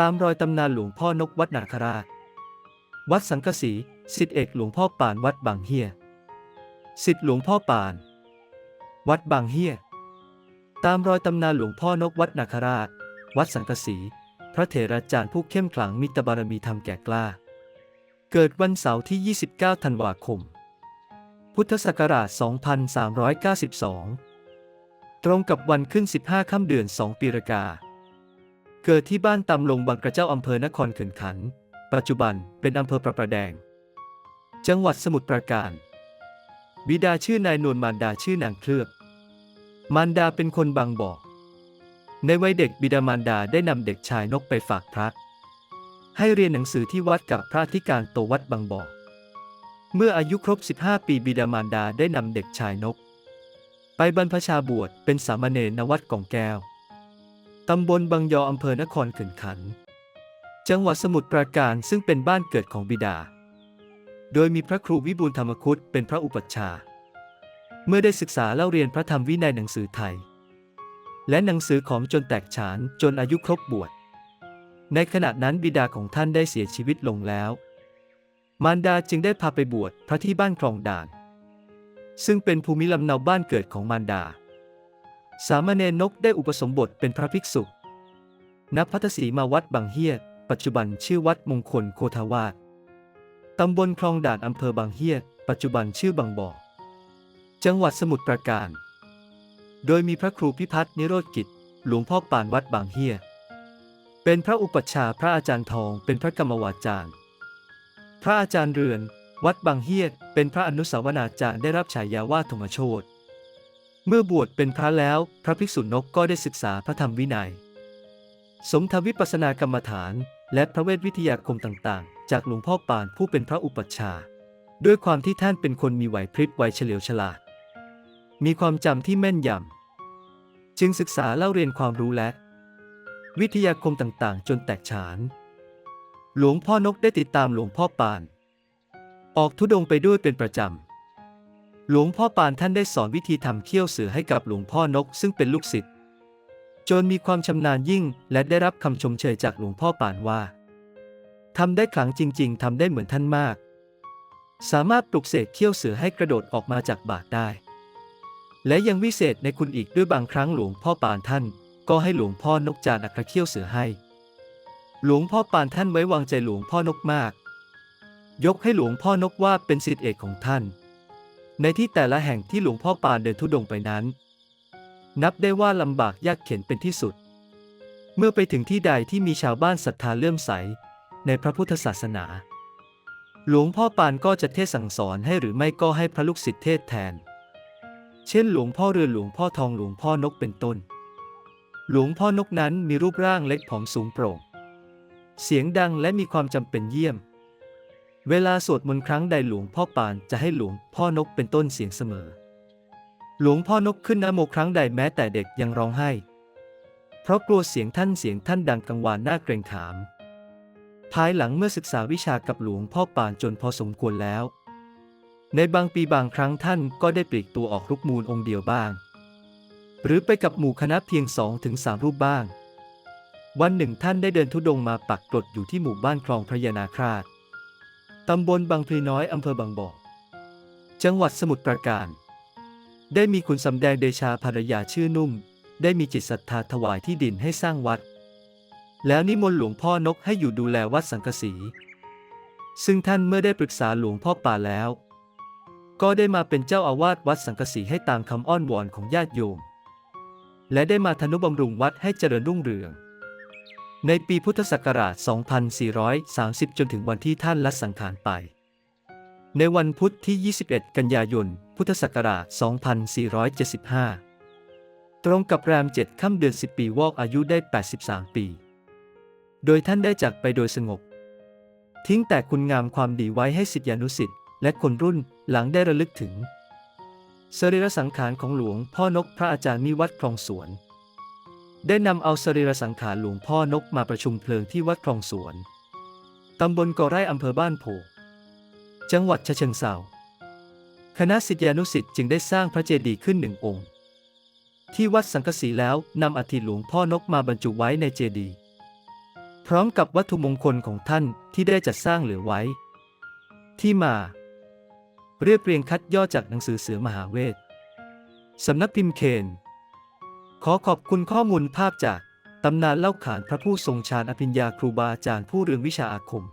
ตามรอยตำนานหลวงพ่อนกวัดนาคราช วัดสังกสีสิทธิเอกหลวงพ่อปานวัดบางเฮียสิทธิหลวงพ่อปาน วัดบางเฮียตามรอยตำนานหลวงพ่อนกวัดนาคราช วัดสังกสี พระเถราจารย์ผู้เข้มขลังมิตรบารมีธรรมแก่กล้า เกิดวันเสาร์ที่ 29 ธันวาคม พุทธศักราช 2392 ตรงกับวันขึ้น 15 ค่ำเดือน 2 ปีรากา เกิดที่บ้านตำลงบางกระเจ้าอำเภอนครเขื่อนขัน ปัจจุบันเป็นอำเภอประประแดง จังหวัดสมุทรปราการ บิดาชื่อนายนวลมารดาชื่อนางเคลือบมารดาเป็นคนบางบ่อในวัยเด็กบิดามารดาได้นำเด็กชายนกไปฝากพระ ให้เรียนหนังสือที่วัดกับพระธิการโตวัดบางบ่อเมื่ออายุครบ 15 ปีบิดามารดาได้นำเด็กชายนก ไปบรรพชาบวชเป็นสามเณรณวัดกองแก้ว ตำบลบางยออำเภอนครขื่อนขัน จังหวัดสมุทรปราการซึ่งเป็นบ้านเกิดของบิดา โดยมีพระครูวิบูลธรรมคุตเป็นพระอุปัชฌาย์ เมื่อได้ศึกษาเล่าเรียนพระธรรมวินัยหนังสือไทย และหนังสือของจนแตกฉานจนอายุครบบวช ในขณะนั้นบิดาของท่านได้เสียชีวิตลงแล้ว มารดาจึงได้พาไปบวชพระที่บ้านคลองด่าน ซึ่งเป็นภูมิลำเนาบ้านเกิดของมารดา สามเณรนกได้อุปสมบทเป็นพระภิกษุณพัทสีมาวัดบางเฮียปัจจุบันชื่อวัดมงคลโคทาวาสตำบลคลองด่านอำเภอบางเฮียปัจจุบันชื่อบางบ่อ จังหวัดสมุทรปราการ โดยมีพระครูพิพัฒน์นิโรธกิจ หลวงพ่อปานวัดบางเฮียเป็นพระอุปัชฌาย์พระอาจารย์ทองเป็นพระกรรมวาจารย์ พระอาจารย์เรือน วัดบางเฮียเป็นพระอนุสาวนาจารย์ได้รับฉายาว่าธงโชต เมื่อบวชเป็นพระแล้ว พระภิกษุนกก็ได้ศึกษาพระธรรมวินัย สมทวิปัสสนากรรมฐาน และพระเวทวิทยาคมต่างๆ จากหลวงพ่อปานผู้เป็นพระอุปัชฌาย์ด้วยความที่ท่านเป็นคนมีไหวพริบไวเฉลียวฉลาด มีความจำที่แม่นยำ จึงศึกษาเล่าเรียนความรู้และ วิทยาคมต่างๆ จนแตกฉาน หลวงพ่อนกได้ติดตามหลวงพ่อปาน ออกทุดงไปด้วยเป็นประจำ หลวงพ่อปานท่านได้สอนวิธีทำเขี้ยวเสือให้กับหลวงพ่อนกซึ่งเป็นลูกศิษย์จนมีความชำนาญยิ่งและได้รับคำชมเชยจากหลวงพ่อปานว่าทำได้ขลังจริง ๆทำได้เหมือนท่านมาก สามารถปลุกเสกเขี้ยวเสือให้กระโดดออกมาจากบาทได้ และยังวิเศษในคุณอีกด้วยบางครั้งหลวงพ่อปานท่าน ก็ให้หลวงพ่อนกจานอัครเขี้ยวเสือให้ หลวงพ่อปานท่านไว้วางใจหลวงพ่อนกมาก ยกให้หลวงพ่อนกว่าเป็นศิษย์เอกของท่าน ในที่แต่ละแห่งที่หลวงพ่อปานเดินทุดงไปนั้น นับได้ว่าลำบากยากเข็นเป็นที่สุด เมื่อไปถึงที่ใดที่มีชาวบ้านศรัทธาเลื่อมใส ในพระพุทธศาสนา หลวงพ่อปานก็จะเทศสั่งสอนให้หรือไม่ก็ให้พระลูกศิษย์เทศแทน เช่น หลวงพ่อเรือหลวงพ่อทองหลวงพ่อนกเป็นต้น หลวงพ่อนกนั้นมีรูปร่างเล็กผอมสูงโปร่ง เสียงดังและมีความจำเป็นเยี่ยม เวลาสวดมนต์ครั้งใดหลวงพ่อปานจะให้หลวงพ่อนกเป็นต้นเสียงเสมอ หลวงพ่อนกขึ้นนะโมครั้งใดแม้แต่เด็กยังร้องไห้ เพราะกลัวเสียงท่านเสียงท่านดังกังวานน่าเกรงขาม ภายหลังเมื่อศึกษาวิชากับหลวงพ่อปานจนพอสมควรแล้ว ในบางปีบางครั้งท่านก็ได้ปลีกตัวออกรุกมูลองค์เดียวบ้าง หรือไปกับหมู่คณะเพียงสองถึงสามรูปบ้าง วันหนึ่งท่านได้เดินทุดงค์มาปักกรดอยู่ที่หมู่บ้านคลองพระยานาคราช ตำบลบางพลีน้อยอำเภอบางบ่อ จังหวัดสมุทรปราการ ได้มีคุณสำแดงเดชาภรรยาชื่อนุ่ม ได้มีจิตศรัทธาถวายที่ดินให้สร้างวัด แล้วนิมนต์หลวงพ่อนกให้อยู่ดูแลวัดสังกสี ซึ่งท่านเมื่อได้ปรึกษาหลวงพ่อป่าแล้ว ก็ได้มาเป็นเจ้าอาวาสวัดสังกสีให้ตามคำอ้อนวอนของญาติโยม และได้มาทนุบำรุงวัดให้เจริญรุ่งเรือง ในปีพุทธศักราช 2430 จนถึงวันที่ท่านละสังขารไป ในวันพุธที่ 21 กันยายน พุทธศักราช 2475 ตรงกับแรม 7 ค่ำเดือน 10 ปีวอกอายุได้ 83 ปี โดยท่านได้จากไปโดยสงบ ทิ้งแต่คุณงามความดีไว้ให้สิทธิานุสิทธิ์และคนรุ่นหลังได้ระลึกถึง สรีระสังขารของหลวงพ่อนกพระอาจารย์มิวัดคลองสวน ได้นำเอาสรีระสังขารหลวงพ่อนกมาประชุมเพลิงที่วัดคลองสวน ตำบลกอไร่อำเภอบ้านโพจังหวัดฉะเชิงเทราคณะศิษยานุศิษย์จึงได้สร้างพระเจดีย์ขึ้นหนึ่งองค์ ที่วัดสังกสีแล้วนำอัฐิหลวงพ่อนกมาบรรจุไว้ในเจดีย์พร้อมกับวัตถุมงคลของท่านที่ได้จัดสร้างเหลือไว้ ที่มา เรียบเรียงคัดย่อจากหนังสือเสือมหาเวทสำนักพิมพ์เคน ขอขอบคุณข้อมูลภาพจากตำนานเล่าขานพระผู้ทรงฌานอภิญญาครูบาอาจารย์ผู้เรืองวิชาอาคม